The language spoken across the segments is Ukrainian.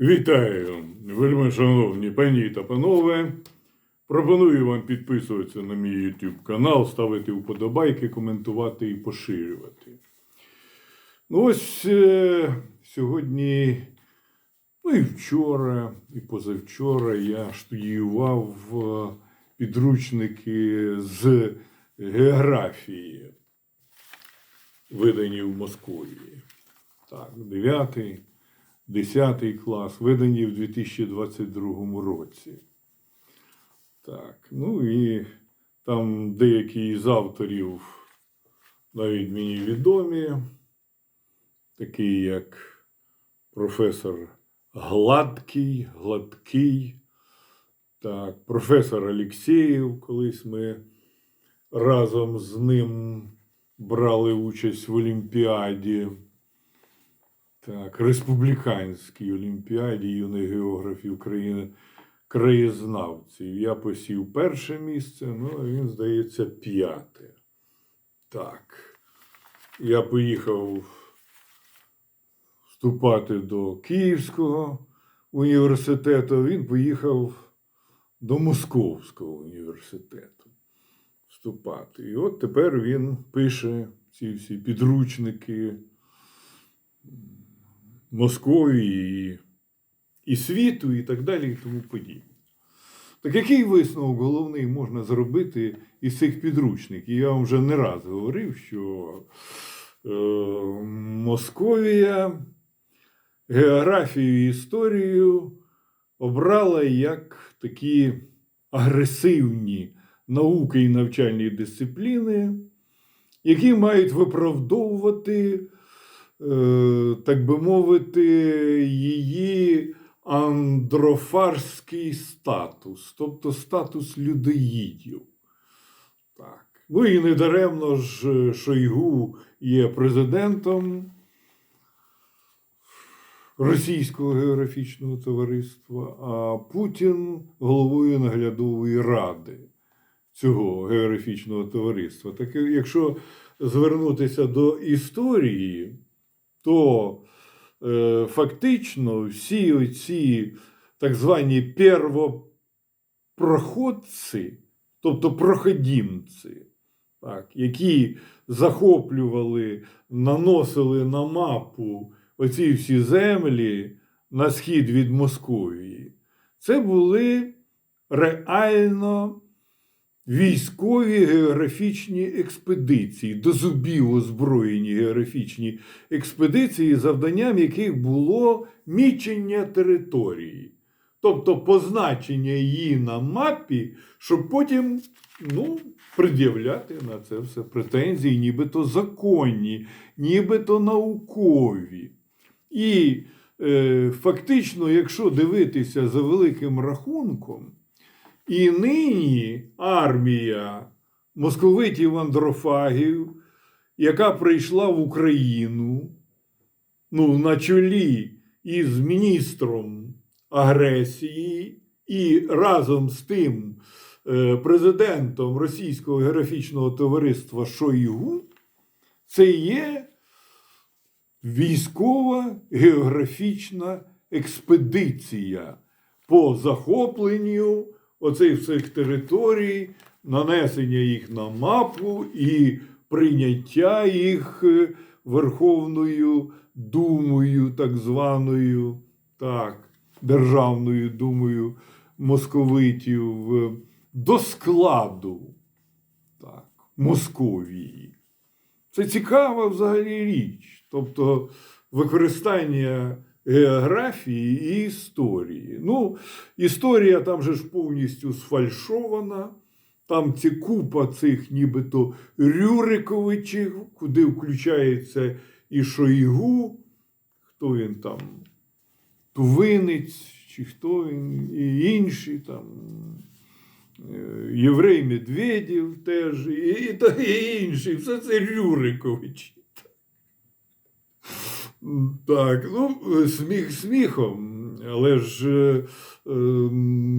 Вітаю, вельми шановні пані та панове. Пропоную вам підписуватися на мій YouTube канал, ставити вподобайки, коментувати і поширювати. Ну ось е, сьогодні, ну і вчора, і позавчора я студіював е, підручники з географії, видані в Московії. Так, 9 10 клас, видані в 2022 році. Так, ну і там деякі з авторів навіть мені відомі, такі як професор Гладкий, Гладкий, так, професор Алєксєєв, колись ми разом з ним брали участь в Олімпіаді. Так, республіканській олімпіаді юних географів України краєзнавців. Я посів перше місце, ну а він, здається, п'яте. Так. Я поїхав вступати до Київського університету, він поїхав до Московського університету вступати. І от тепер він пише ці всі підручники. Московії і, і світу, і так далі, і тому подібне. Так який висновок головний можна зробити із цих підручників? Я вам вже не раз говорив, що е, Московія географію і історію обрала як такі агресивні науки і навчальні дисципліни, які мають виправдовувати так би мовити, її андрофарський статус, тобто статус людоїдів. Так. Ну і недаремно ж Шойгу є президентом Російського географічного товариства, а Путін головою наглядової ради цього географічного товариства. Так якщо звернутися до історії, то е, фактично всі оці так звані первопроходці, тобто проходімці, так, які захоплювали, наносили на мапу оці всі землі на схід від Московії, це були реально військові географічні експедиції, до зубів озброєні географічні експедиції, завданням яких було мічення території, тобто позначення її на мапі, щоб потім ну, пред'являти на це все претензії, нібито законні, нібито наукові. І е, фактично, якщо дивитися за великим рахунком, і нині армія московитів андрофагів, яка прийшла в Україну ну, на чолі із міністром агресії, і разом з тим е, президентом Російського географічного товариства Шойгу, це є військова географічна експедиція по захопленню оцих всіх територій, нанесення їх на мапу і прийняття їх е, Верховною Думою, так званою, так, Державною Думою московитів е, до складу так, Московії. Це цікава взагалі річ. Тобто використання географії і історії. Ну, історія там же ж повністю сфальшована. Там ці купа цих нібито Рюриковичів, куди включається і Шойгу, хто він там, Тувинець, чи хто він, і інші там. е, Єврей Медведєв теж, і, і, і інші, все це Рюриковичі. Так, ну, сміх сміхом, але ж е, е,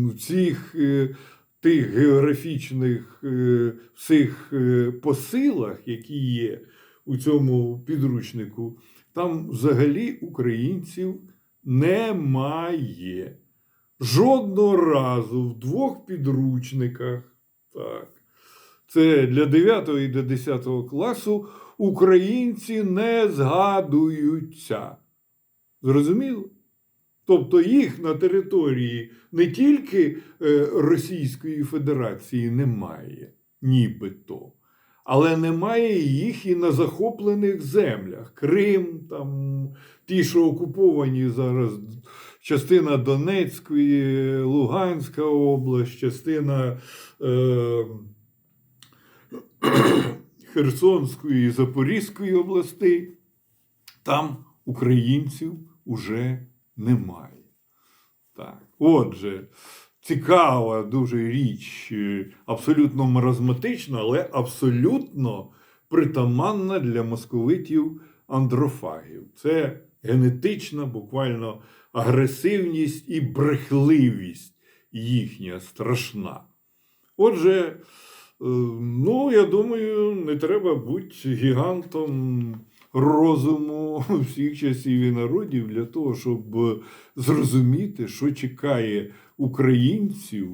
в цих е, тих географічних е, всіх е, посилах, які є у цьому підручнику, там взагалі українців немає. Жодного разу в двох підручниках, так, це для 9 і до 10 класу українці не згадуються. Зрозуміло? Тобто їх на території не тільки е, Російської Федерації немає, нібито, але немає їх і на захоплених землях. Крим, там, ті, що окуповані зараз, частина Донецької, Луганська область, частина е, Херсонської і Запорізької областей. Там українців уже немає. Так. Отже, цікава дуже річ, е, абсолютно маразматична, але абсолютно притаманна для московитів андрофагів. Це генетична, буквально агресивність і брехливість їхня страшна. Отже, ну, я думаю, не треба бути гігантом розуму всіх часів і народів для того, щоб зрозуміти, що чекає українців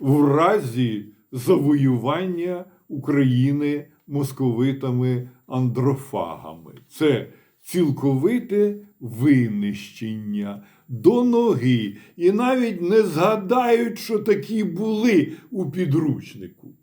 в, разі завоювання України московитами андрофагами. Це цілковите винищення до ноги. І навіть не згадають, що такі були у підручнику.